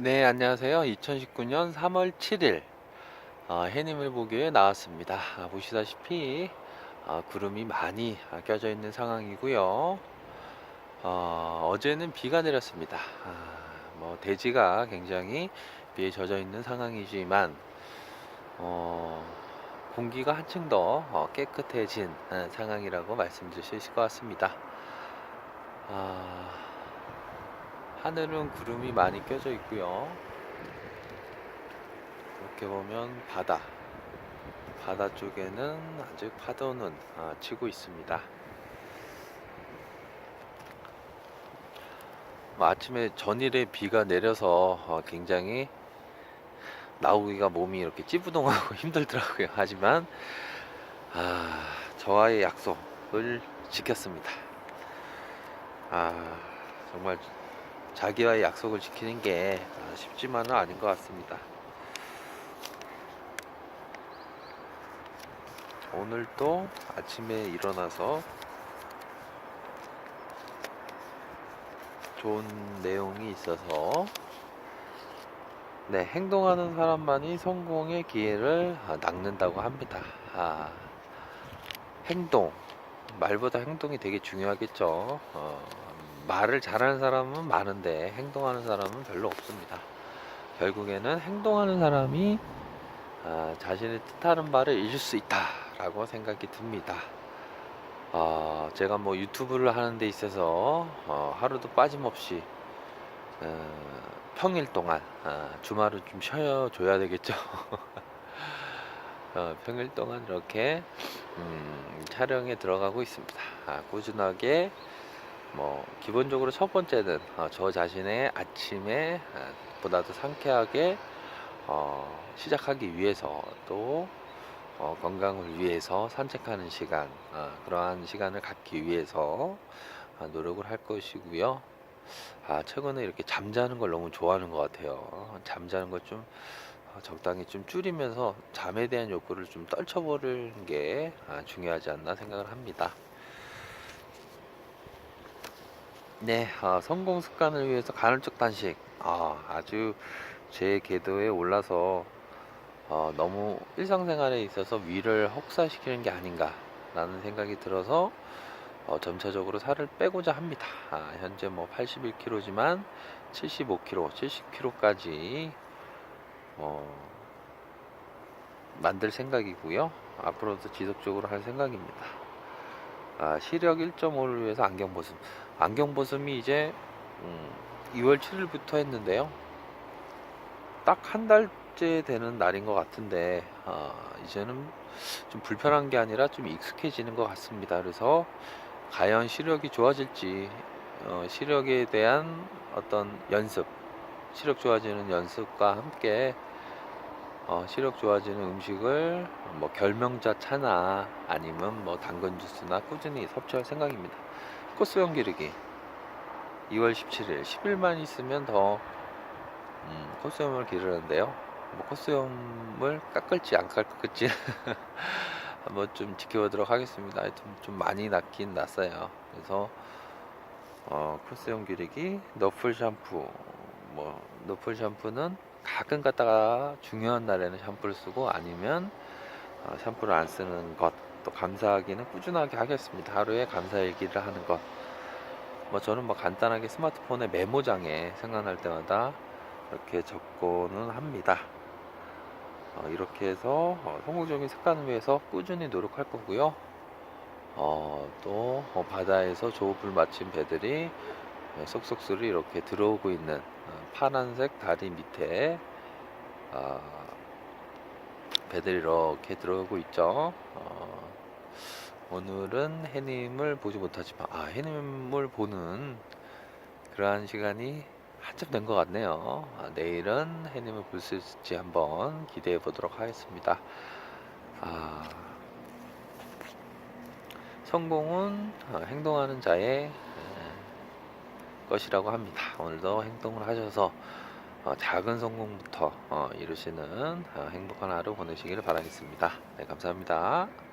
네, 안녕하세요. 2019년 3월 7일 어, 해님을보교에 나왔습니다. 아, 보시다시피 아, 구름이 많이 아, 껴져 있는 상황이고요. 어, 어제는 비가 내렸습니다. 아, 뭐 대지가 굉장히 비에 젖어 있는 상황이지만 어, 공기가 한층 더 어, 깨끗해진 아, 상황이라고 말씀드릴 수 있을 것 같습니다. 아, 하늘은 구름이 많이 껴져 있고요. 이렇게 보면 바다, 바다 쪽에는 아직 파도는 아, 치고 있습니다. 뭐 아침에 전일에 비가 내려서 어, 굉장히 나오기가 몸이 이렇게 찌부동하고 힘들더라고요. 하지만 아, 저와의 약속을 지켰습니다. 아, 정말 자기와의 약속을 지키는 게 아, 쉽지만은 아닌 것 같습니다. 오늘도 아침에 일어나서 좋은 내용이 있어서 네, 행동하는 사람만이 성공의 기회를 아, 낚는다고 합니다. 아, 행동. 말보다 행동이 되게 중요하겠죠. 어, 말을 잘하는 사람은 많은데 행동하는 사람은 별로 없습니다. 결국에는 행동하는 사람이 아, 자신의 뜻하는 바를 이룰 수 있다라고 생각이 듭니다. 어, 제가 뭐 유튜브를 하는 데 있어서 어, 하루도 빠짐없이 어, 평일 동안 아, 주말은 좀 쉬어줘야 되겠죠. 어, 평일 동안 이렇게 음, 촬영에 들어가고 있습니다. 아, 꾸준하게 뭐 기본적으로 첫 번째는 어, 저 자신의 아침에 아, 보다도 상쾌하게 어, 시작하기 위해서 또 어, 건강을 위해서 산책하는 시간 아, 그러한 시간을 갖기 위해서 아, 노력을 할 것이고요. 아, 최근에 이렇게 잠자는 걸 너무 좋아하는 것 같아요. 잠자는 걸좀 적당히 좀 줄이면서 잠에 대한 욕구를 좀 떨쳐버리는 게 아, 중요하지 않나 생각을 합니다. 네, 아, 성공 습관을 위해서 간헐적 단식. 아, 아주 제 궤도에 올라서 어, 너무 일상생활에 있어서 위를 혹사시키는 게 아닌가라는 생각이 들어서 어, 점차적으로 살을 빼고자 합니다. 아, 현재 뭐 81kg지만 75kg, 70kg까지 어, 만들 생각이고요. 앞으로도 지속적으로 할 생각입니다. 아, 시력 1.5를 위해서 안경 보습. 안경 보습이 이제 음, 2월 7일부터 했는데요. 딱 한 달째 되는 날인 것 같은데 아, 이제는 좀 불편한 게 아니라 좀 익숙해지는 것 같습니다. 그래서 과연 시력이 좋아질지 어, 시력에 대한 어떤 연습, 시력 좋아지는 연습과 함께 어, 시력 좋아지는 음식을 뭐 결명자 차나 아니면 뭐 당근 주스나 꾸준히 섭취할 생각입니다. 코스염 기르기 2월 17일 10일만 있으면 더 음, 코스염을 기르는데요. 뭐 코스염을 깎을지 안 깎을지 한번 좀 지켜보도록 하겠습니다. 하여튼 좀 많이 났긴 났어요. 그래서 어, 코스염 기르기, 너플 샴푸, 뭐 너플 샴푸는 가끔 갖다가 중요한 날에는 샴푸를 쓰고 아니면 어, 샴푸를 안 쓰는 것, 또 감사하기는 꾸준하게 하겠습니다. 하루에 감사 일기를 하는 것. 뭐 저는 뭐 간단하게 스마트폰에 메모장에 생각날 때마다 이렇게 적고는 합니다. 어, 이렇게 해서 어, 성공적인 습관을 위해서 꾸준히 노력할 거고요. 어, 또 어, 바다에서 조업을 마친 배들이 어, 쏙쏙쏙이 이렇게 들어오고 있는 어, 파란색 다리 밑에 어, 배들이 이렇게 들어오고 있죠. 어, 오늘은 해님을 보지 못하지만 아 해님을 보는 그러한 시간이 한참 된 것 같네요. 아, 내일은 해님을 볼 수 있을지 한번 기대해 보도록 하겠습니다. 아, 성공은 어, 행동하는 자의 에, 것이라고 합니다. 오늘도 행동을 하셔서 어, 작은 성공부터 어, 이루시는 어, 행복한 하루 보내시기를 바라겠습니다. 네, 감사합니다.